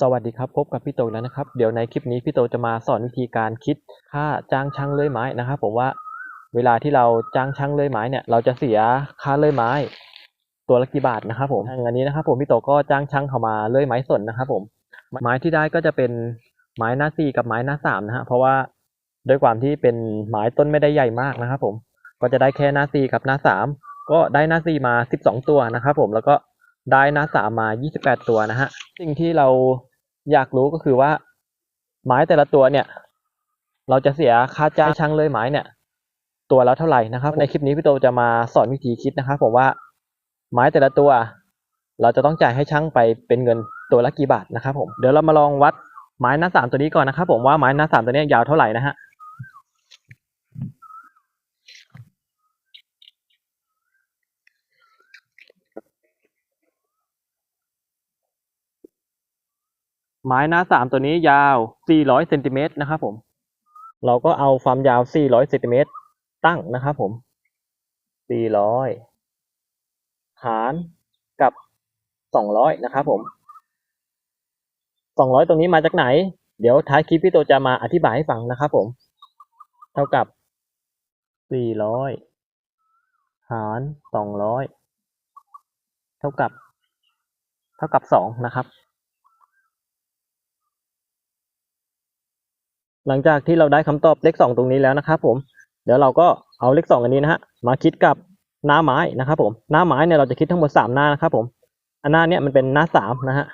สวัสดีครับพบกับพี่โตอีกแล้วนะครับ เดี๋ยวในคลิปนี้พี่โตจะมาสอนวิธีการคิดค่าจ้างช่างเลื่อยไม้นะครับผมว่าเวลาที่เราจ้างช่างเลื่อยไม้เนี่ยเราจะเสียค่าเลื่อยไม้ ตัวละกี่บาทนะครับผมทางอันนี้นะครับผมพี่โตก็จ้างช่างเข้ามาเลื่อยไม้สนนะครับผมไม้ที่ได้ก็จะเป็นไม้หน้าสี่กับไม้หน้าสามนะฮะเพราะว่าด้วยความที่เป็นไม้ต้นไม่ได้ใหญ่มากนะครับผมก็จะได้แค่หน้าสี่กับหน้าสามก็ได้หน้าสี่มาสิบสองตัวนะครับผมแล้วก็ ได้น้าสามมายี่สิบแปดตัวนะฮะ สิ่งที่เราอยากรู้ก็คือว่า ไม้แต่ละตัวเนี่ย เราจะเสียค่าจ้างช่างเลื่อยไม้เนี่ย ตัวละเท่าไหร่นะครับ ในคลิปนี้พี่โตจะมาสอนวิธีคิดนะครับผมว่าไม้แต่ละตัว เราจะต้องจ่ายให้ช่างไปเป็นเงินตัวละกี่บาทนะครับผม เดี๋ยวเรามาลองวัดไม้หน้าสามตัวนี้ก่อนนะครับผมว่าไม้หน้าสามตัวนี้ยาวเท่าไหร่นะฮะ ไม้หน้าสามตัวนี้ยาว 400เซนติเมตรนะครับผม เราก็เอาความยาว 400เซนติเมตรตั้งนะครับผม 400 หารกับ 200 นะครับผม 200 ตรงนี้มาจากไหน เดี๋ยวท้ายคลิปพี่โตจะมาอธิบายให้ฟังนะครับผม เท่ากับ 400 หาร 200 เท่ากับ เท่ากับ 2 นะครับ หลังจากที่เราได้คำตอบเลข 2 ตรงนี้แล้วนะครับ ผม เดี๋ยวเราก็เอาเลข 2 อันนี้นะฮะมาคิดกับหน้าไม้นะครับ ผมหน้าไม้เนี่ยเราจะคิดทั้งหมด 3 หน้านะครับ ผมอันหน้าเนี้ยมันเป็นหน้า3นะฮะ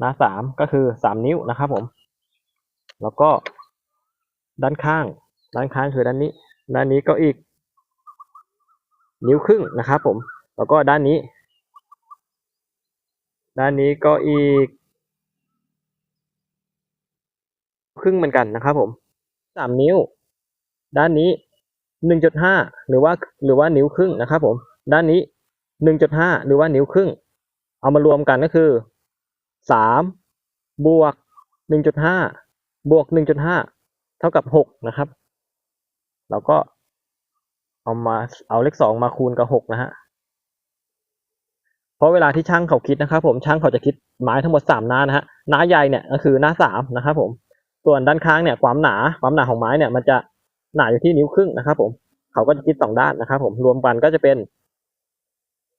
หน้า3ก็คือ 3 นิ้วนะครับ ผม แล้วก็ด้านข้าง ด้านข้างคือด้านนี้ ด้านนี้ก็อีก นิ้วครึ่งนะครับ ผม แล้วก็ด้านนี้ ด้านนี้ก็อีก ค รึ่งเหมือนกันนะครับผมสามนิ้ว ด้านนี้หนึ่งจุดห้าหรือว่าหรือว่านิ้วครึ่งนะครับผม ด้านนี้หนึ่งจุดห้าหรือว่านิ้วครึ่ง เอามารวมกันก็คือสามบวกหนึ่งจุดห้าบวกหนึ่งจุดห้าเท่ากับหกนะครับเราก็เอามาเอาเลขสองมาคูณกับหกนะฮะเพราะเวลาที่ช่างเขาคิดนะครับผมช่างเขาจะคิดไม้ทั้งหมดสามหน้านะฮะหน้าใหญ่เนี่ยก็คือหน้าสามนะครับผม ส่วนด้านข้างเนี่ยความหนาความหนาของไม้เนี่ยมันจะหนาอยู่ที่นิ้วครึ่งนะครับ ผมเขาก็จะคิดสองด้านนะครับ ผมรวมกันก็จะเป็น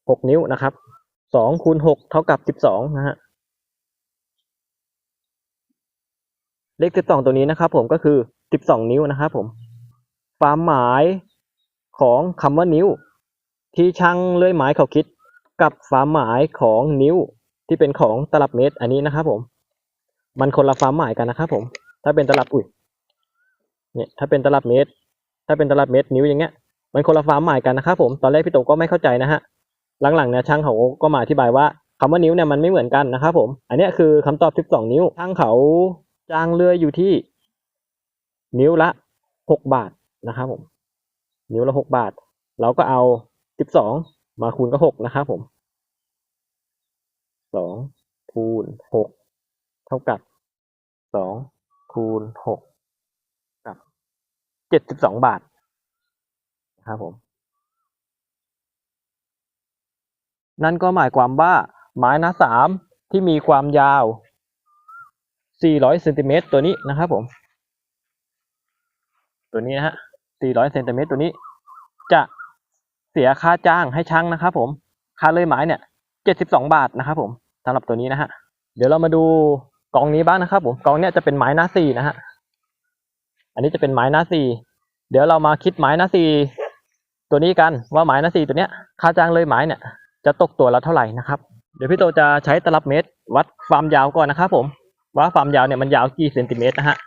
หกนิ้วนะครับสองคูณหกเท่ากับสิบสองนะฮะเลขสิบสองตัวนี้นะครับ ผมก็คือสิบสองนิ้วนะครับ ผมความหมายของคำว่านิ้ว ที่ช่างเลื่อยไม้เขาคิด กับความหมายของนิ้วที่เป็นของตลับเมตร อันนี้นะครับ ผม มันคนละความหมายกันนะครับ ผม ถ้าเป็นตลับอุ้ยเนี่ยถ้าเป็นตลับเมตร ถ้าเป็นตลับเมตรนิ้วอย่างเงี้ย มันคนละความหมายกันนะครับผมตอนแรกพี่โตก็ไม่เข้าใจนะฮะหลังๆเนี่ยช่างเขาก็มาอธิบายว่าคำว่านิ้วเนี่ยมันไม่เหมือนกันนะครับผม อันนี้คือคำตอบ 12 นิ้วช่างเขาจ้างเลื่อยอยู่ที่ นิ้วละ 6 บาทนะครับผม นิ้วละ 6 บาท เราก็เอา 12 มาคูณกับ 6 นะครับผม 2 คูณ 6 เท่ากับสอง คูณหกกับเจ็ดสิบสองบาทนะครับผม นั่นก็หมายความว่าไม้หน้าสามที่มีความยาว 400เซนติเมตรตัวนี้นะครับผม ตัวนี้นะฮะ 400เซนติเมตรตัวนี้ จะเสียค่าจ้างให้ช่างนะครับผม ค่าเลื่อยไม้เนี่ย 72 บาทนะครับผมสำหรับตัวนี้นะฮะ เดี๋ยวเรามาดู กองนี้บ้างนะครับผมกองเนี้ยจะเป็นไม้หน้าสี่นะฮะอันนี้จะเป็นไม้หน้าสี่เดี๋ยวเรามาคิดไม้หน้าสี่ตัวนี้กันว่าไม้หน้าสี่ตัวเนี้ยค่าจ้างเลยไม้เนี่ยจะตกตัวละเท่าไหร่นะครับเดี๋ยวพี่โตจะใช้ตลับเมตร วัดความยาวก่อนนะครับผมว่าความยาวเนี่ยมันยาวกี่เซนติเมตรนะฮะ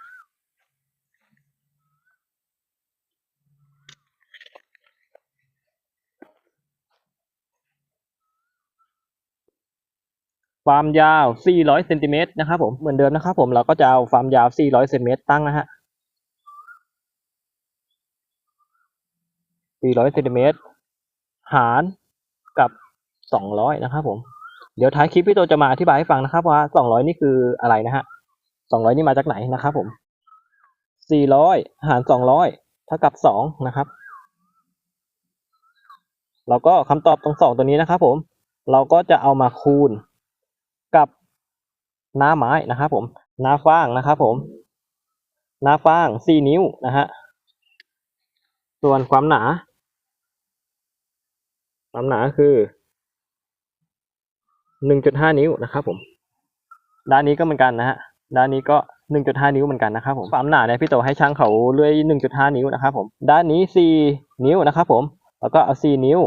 ความยาว 400เซนติเมตรนะครับผมเหมือนเดิมนะครับผมเราก็จะเอาความยาว 400เซนติเมตรตั้งนะฮะ 400เซนติเมตรหารกับ 200 นะครับผม เดี๋ยวท้ายคลิปพี่โตจะมาอธิบายให้ฟังนะครับว่า 200 นี่คืออะไรนะฮะ 200 นี่มาจากไหนนะครับผม 400 หาร 200 เท่ากับ 2 นะครับ แล้วก็คำตอบตรง 2 ตัวนี้นะครับผม เราก็จะเอามาคูณ หน้าไม้นะครับผมหน้าฟางนะครับผมหน้าฟางสี่นิ้วนะฮะส่วนความหนา ความหนาคือหนึ่งจุดห้านิ้วนะครับผม ด้านนี้ก็เหมือนกันนะฮะด้านนี้ก็หนึ่งจุดห้านิ้วเหมือนกันนะครับผมความหนาเนี่ยพี่โตให้ช่างเขาเลื่อยหนึ่งจุดห้านิ้วนะครับผมด้านนี้สี่นิ้วนะครับผม แล้วก็เอาสี่นิ้ว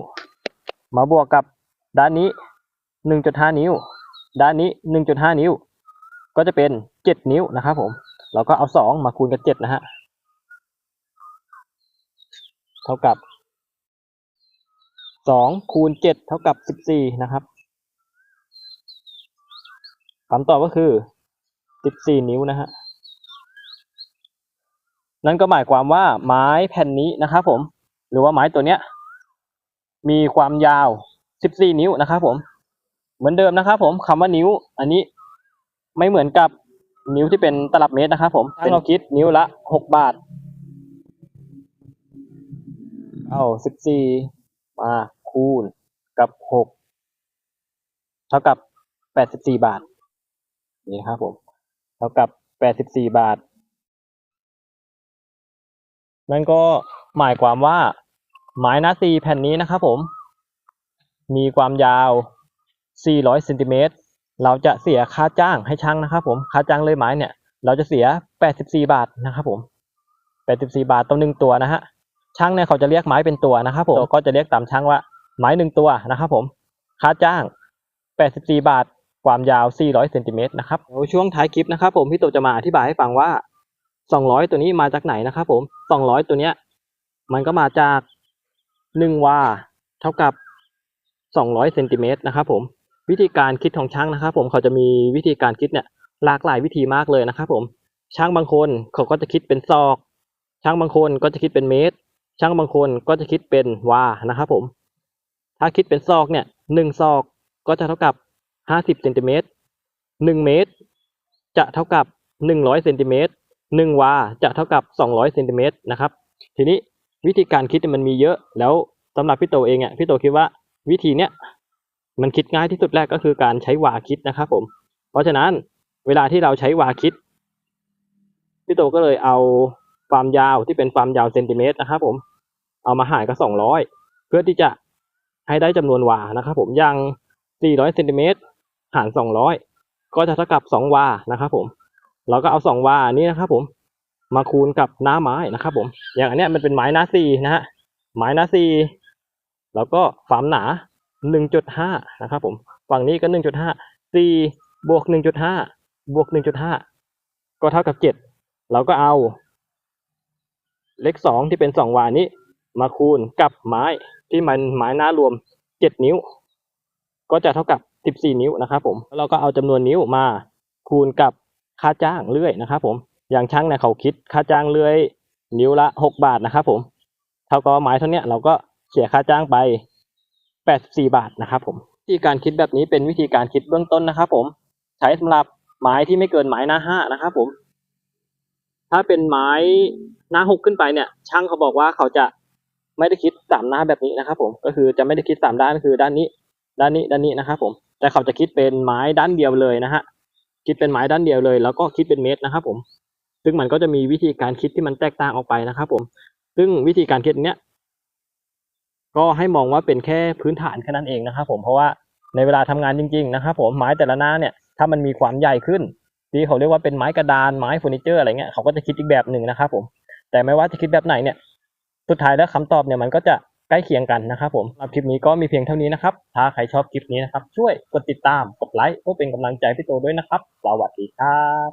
มาบวกกับด้านนี้หนึ่งจุดห้านิ้ว ด้านนี้หนึ่งจุดห้านิ้ว ก็จะเป็นเจ็ดนิ้วนะครับผมแล้วก็เอาสองมาคูณกับเจ็ดนะฮะ เท่ากับสองคูณเจ็ดเท่ากับสิบสี่นะครับคำตอบก็คือสิบสี่นิ้วนะฮะ นั่นก็หมายความว่าไม้แผ่นนี้นะครับผม หรือว่าไม้ตัวเนี้ย มีความยาวสิบสี่นิ้วนะครับผม เหมือนเดิมนะครับผมคำว่านิ้ว อันนี้ ไม่เหมือนกับนิ้วที่เป็นตลับเมตรนะครับผมถ้าเราคิดนิ้วละหกบาท เอาสิบสี่มาคูณกับหกเท่ากับแปดสิบสี่บาท นี่นะครับผม เท่ากับแปดสิบสี่บาท นั่นก็หมายความว่าไม้หน้าซีแผ่นนี้นะครับผม มีความยาว 400เซนติเมตร เราจะเสียค่าจ้างให้ช่างนะครับ ผมค่าจ้างเลยไม้เนี่ย เราจะเสีย 84 บาทนะครับผม84 บาทต่อหนึ่งตัวนะฮะช่างเนี่ยเขาจะเรียกไม้เป็นตัวนะครับผมก็จะเรียกตามช่างว่าไม้หนึ่งตัวนะครับผมค่าจ้าง 84 บาท ความยาว 400เซนติเมตรนะครับเดี๋ยวช่วงท้ายคลิปนะครับผมพี่โตจะมาอธิบายให้ฟังว่า 200 ตัวนี้มาจากไหนนะครับผม 200 ตัวเนี้ยมันก็มาจาก1วาเท่ากับ 200เซนติเมตรนะครับผม วิธีการคิดของช่างนะครับ ผมเขาจะมีวิธีการคิดเนี่ยหลากหลายวิธีมากเลยนะครับ ผมช่างบางคนเขาก็จะคิดเป็นซอกช่างบางคนก็จะคิดเป็นเมตรช่างบางคนก็จะคิดเป็นวานะครับ ผม ถ้าคิดเป็นซอกเนี่ยหนึ่งซอกก็จะเท่ากับห้าสิบเซนติเมตรหนึ่งเมตร จะเท่ากับหนึ่งร้อยเซนติเมตรหนึ่งวาจะเท่ากับสองร้อยเซนติเมตรนะครับ ทีนี้วิธีการคิดมันมีเยอะแล้วสำหรับพี่โตเองอะพี่โตคิดว่าวิธีเนี้ย มันคิดง่ายที่สุดแรกก็คือการใช้วาคิดนะครับผม เพราะฉะนั้นเวลาที่เราใช้วาคิดพี่โตก็เลยเอาความยาวที่เป็นความยาวเซนติเมตรนะครับผมเอามาหารกับสองร้อยเพื่อที่จะให้ได้จำนวนวานะครับผมอย่างสี่ร้อยเซนติเมตรหารสองร้อยก็จะเท่ากับสองวานะครับผมเราก็เอาสองวานี้นะครับผมมาคูณกับหน้าไม้นะครับผมอย่างอันเนี้ยมันเป็นไม้หน้าสี่นะฮะไม้หน้าสี่แล้วก็ความหนา หนึ่งจุดห้านะครับผม ฝั่งนี้ก็หนึ่งจุดห้าสี่บวกหนึ่งจุดห้าบวกหนึ่งจุดห้าก็เท่ากับเจ็ดเราก็เอา เลขสองที่เป็นสองวานี้ มาคูณกับไม้ที่มันไม้หน้ารวมเจ็ดนิ้ว ก็จะเท่ากับสิบสี่นิ้วนะครับผมแล้วเราก็เอาจำนวนนิ้วมาคูณกับค่าจ้างเลื่อยนะครับผม อย่างช่างเนี่ยเขาคิดค่าจ้างเลื่อย นิ้วละหกบาทนะครับผม เท่ากับไม้เท่าเนี้ยเราก็เสียค่าจ้างไป แปดสี่บาทนะครับผมวิธีการคิดแบบนี้เป็นวิธีการคิดเบื้องต้นนะครับ ผม ใช้สำหรับไม้ที่ไม่เกินไม้หน้าห้านะครับผม ถ้าเป็นไม้หน้าหกขึ้นไปเนี่ย ช่างเขาบอกว่าเขาจะไม่ได้คิดสามหน้าแบบนี้นะครับ ผมก็คือจะไม่ได้คิดสามด้านคือด้านนี้ ด้านนี้ด้านนี้นะครับ ผม แต่เขาจะคิดเป็นไม้ด้านเดียวเลยนะฮะคิดเป็นไม้ด้านเดียวเลย แล้วก็คิดเป็นเมตรนะครับ ผม ซึ่งมันก็จะมีวิธีการคิดที่มันแตกต่างออกไปนะครับ ผม ซึ่งวิธีการคิดเนี้ย ก็ให้มองว่าเป็นแค่พื้นฐานแค่นั้นเองนะครับผมเพราะว่าในเวลาทำงานจริง ๆ นะครับผมไม้แต่ละหน้าเนี่ยถ้ามันมีความใหญ่ขึ้นที่เขาเรียกว่าเป็นไม้กระดานไม้เฟอร์นิเจอร์อะไรเงี้ยเขาก็จะคิดอีกแบบหนึ่งนะครับผมแต่ไม่ว่าจะคิดแบบไหนเนี่ยสุดท้ายแล้วคำตอบเนี่ยมันก็จะใกล้เคียงกันนะครับผมสำหรับคลิปนี้ก็มีเพียงเท่านี้นะครับถ้าใครชอบคลิปนี้นะครับช่วยกดติดตามกดไลค์เพื่อเป็นกำลังใจพี่โตด้วยนะครับสวัสดีครับ